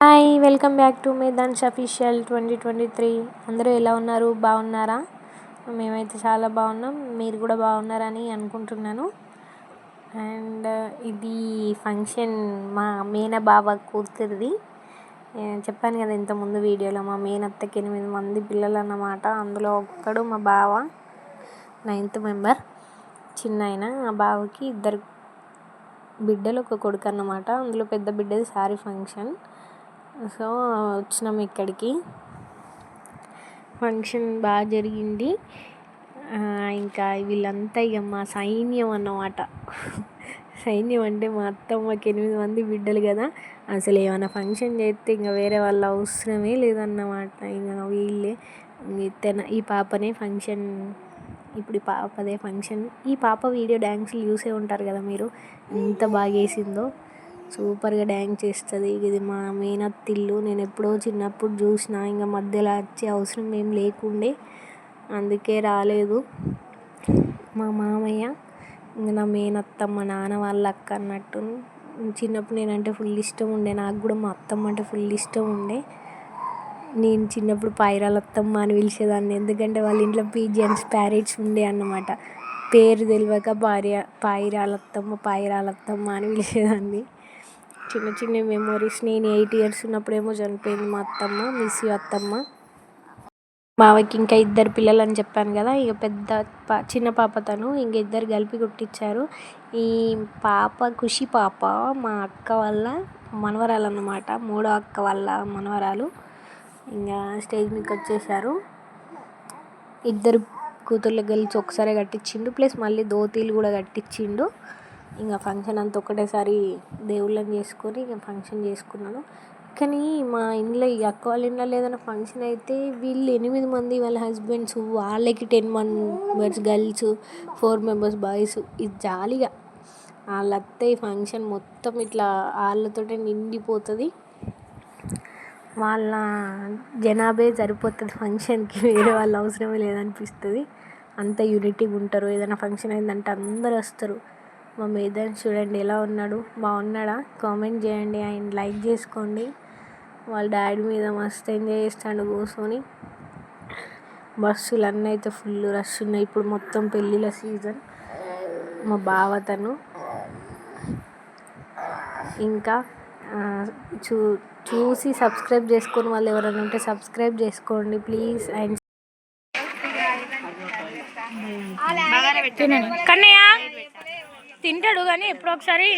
Hi welcome back to Medhan's official twenty twenty three. అందరూ ఎలా ఉన్నారు? బాగున్నారా? మేమైతే చాలా బాగున్నాం. మీరు కూడా బాగున్నారని అనుకుంటున్నాను. అండ్ uh, ఇది ఫంక్షన్ మా మేన బావ కూతురిది చెప్పాను కదా ఇంతకుముందు వీడియోలో మా మేనత్తకి ఎనిమిది మంది పిల్లలు అన్నమాట అందులో ఒక్కడు మా బావ నైన్త్ మెంబర్. చిన్న ఆయన ఆ బావకి ఇద్దరు బిడ్డలు ఒక కొడుకు అన్నమాట అందులో పెద్ద బిడ్డది సారీ ఫంక్షన్. సో వచ్చినాం ఇక్కడికి. ఫంక్షన్ బాగా జరిగింది. ఇంకా వీళ్ళంతా ఇక మా సైన్యం అన్నమాట. సైన్యం అంటే మా అత్తమ్మకి ఎనిమిది మంది బిడ్డలు కదా. అసలు ఏమైనా ఫంక్షన్ చేస్తే ఇంకా వేరే వాళ్ళ అవసరమే లేదన్నమాట. ఇంకా వీళ్ళే తెన ఈ పాపనే ఫంక్షన్ ఇప్పుడు ఈ పాపదే ఫంక్షన్. ఈ పాప వీడియో డ్యాన్సులు చూసే ఉంటారు కదా మీరు? ఎంత బాగా వేసిందో సూపర్గా డ్యాన్స్ చేస్తుంది. ఇది మా మేనత్తిల్లు నేను ఎప్పుడో చిన్నప్పుడు చూసిన ఇంకా మధ్యలో వచ్చే అవసరం ఏం లేకుండే. అందుకే రాలేదు. మా మామయ్య ఇంకా నా మేనత్త మా నాన్న వాళ్ళ అక్క అన్నట్టు. చిన్నప్పుడు నేనంటే ఫుల్ ఇష్టం ఉండే. నాకు కూడా మా అత్తమ్మ అంటే ఫుల్ ఇష్టం ఉండే. నేను చిన్నప్పుడు పాయిరాలత్తమ్మ అని పిలిచేదాన్ని. ఎందుకంటే వాళ్ళ ఇంట్లో పీజియన్స్ ప్యారెట్స్ ఉండే అన్నమాట. పేరు తెలియక భార్య పాయిరాలత్తమ్మ పాయిరాలత్తమ్మ అని పిలిచేదాన్ని. చిన్న చిన్న మెమోరీస్ నేను ఎయిట్ ఇయర్స్ ఉన్నప్పుడేమో చనిపోయింది మా అత్తమ్మ మిస్ అత్తమ్మ. మావకి ఇంకా ఇద్దరు పిల్లలు అని చెప్పాను కదా ఇక పెద్ద పా చిన్న పాప తను ఇంక ఇద్దరు కలిపి కుట్టించారు. ఈ పాప ఖుషి పాప మా అక్క వాళ్ళ మనవరాలు అన్నమాట మూడో అక్క వాళ్ళ మనవరాలు ఇంకా స్టేజ్ మీకు వచ్చేసారు ఇద్దరు కూతుర్లు కలిసి ఒకసారి కట్టించిండు ప్లస్ మళ్ళీ ధోతీలు కూడా కట్టించిండు. ఇంకా ఫంక్షన్ అంతా ఒకటేసారి దేవుళ్ళని చేసుకొని ఇంకా ఫంక్షన్ చేసుకున్నాను. కానీ మా ఇంట్లో ఈ అక్క వాళ్ళ ఇంట్లో ఏదైనా ఫంక్షన్ అయితే వీళ్ళు ఎనిమిది మంది వాళ్ళ హస్బెండ్స్ వాళ్ళకి ten members girls four members boys ఇది జాలీగా. వాళ్ళ అత్తయ్య ఫంక్షన్ మొత్తం ఇట్లా వాళ్ళతోటే నిండిపోతుంది. వాళ్ళ జనాభే సరిపోతుంది ఫంక్షన్కి వేరే వాళ్ళ అవసరమే లేదనిపిస్తుంది. అంత యూనిటీగా ఉంటారు. ఏదైనా ఫంక్షన్ అయిందంటే అందరు వస్తారు. మా మేదన్ చూడండి ఎలా ఉన్నాడు. బాగున్నాడా? కామెంట్ చేయండి అండ్ లైక్ చేసుకోండి. వాళ్ళ డాడీ మీద మస్తు ఎంజాయ్ చేస్తాడు కూర్చొని. బస్సులు అన్నీ అయితే ఫుల్ రష్ ఉన్నాయి. ఇప్పుడు మొత్తం పెళ్ళిళ్ళ సీజన్. మా బావ తను. ఇంకా చూ చూసి సబ్స్క్రైబ్ చేసుకొని వాళ్ళు ఎవరైనా ఉంటే సబ్స్క్రైబ్ చేసుకోండి ప్లీజ్. అండ్ కన్నయ్య? తింటాడు కానీ ఎప్పుడో ఒకసారి.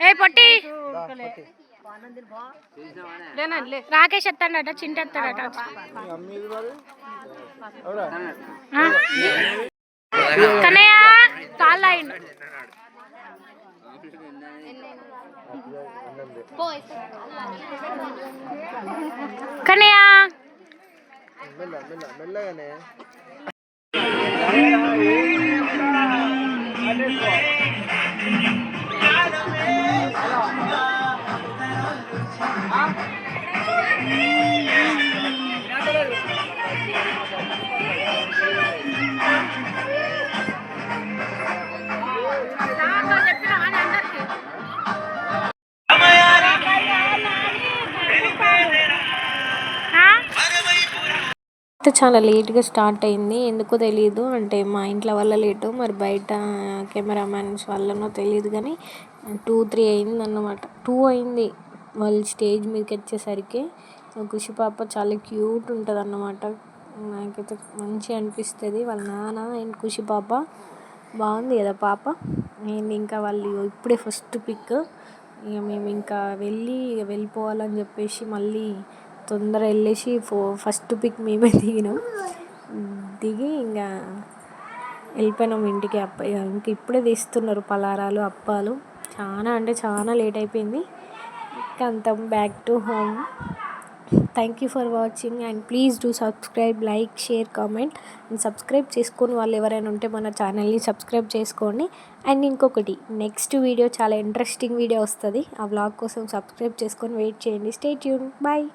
ఏ పొట్టి! రాకేష్ ఎత్తాడట చింటెత్తాడట కన్నయ్య కాళ్ళు అయిండు కన్నయ్య! మెల్లగానే. And. అయితే చాలా లేట్గా స్టార్ట్ అయింది. ఎందుకో తెలియదు అంటే మా ఇంట్లో వల్ల లేటు మరి బయట కెమెరామ్యాన్స్ వల్లనో తెలియదు కానీ టూ త్రీ అయింది అన్నమాట టూ అయింది వాళ్ళు స్టేజ్ మీదకి వచ్చేసరికి. ఖుషి పాప చాలా క్యూట్ ఉంటుంది అన్నమాట నాకైతే మంచిగా అనిపిస్తుంది. వాళ్ళ నాన్న అండ్ కృషి పాప. బాగుంది కదా పాప? నేను ఇంకా వాళ్ళు ఇప్పుడే ఫస్ట్ పిక్. ఇక మేము ఇంకా వెళ్ళి వెళ్ళిపోవాలని చెప్పేసి మళ్ళీ తొందర వెళ్ళేసి ఫో ఫస్ట్ పిక్ మేమే దిగినాం. దిగి ఇంకా వెళ్ళిపోయినాం ఇంటికి అప్ప ఇంక ఇప్పుడే తీస్తున్నారు పలారాలు అప్పాలు. చాలా అంటే చాలా లేట్ అయిపోయింది. ఇంకా అంత back to home. Thank you for watching and please do subscribe like share comment and subscribe చేసుకొని వాళ్ళు ఎవరైనా ఉంటే మన ఛానల్ని సబ్స్క్రైబ్ చేసుకోండి. అండ్ ఇంకొకటి నెక్స్ట్ వీడియో చాలా ఇంట్రెస్టింగ్ వీడియో వస్తుంది. ఆ వ్లాగ్ కోసం సబ్స్క్రైబ్ చేసుకొని వెయిట్ చేయండి. Stay tune bye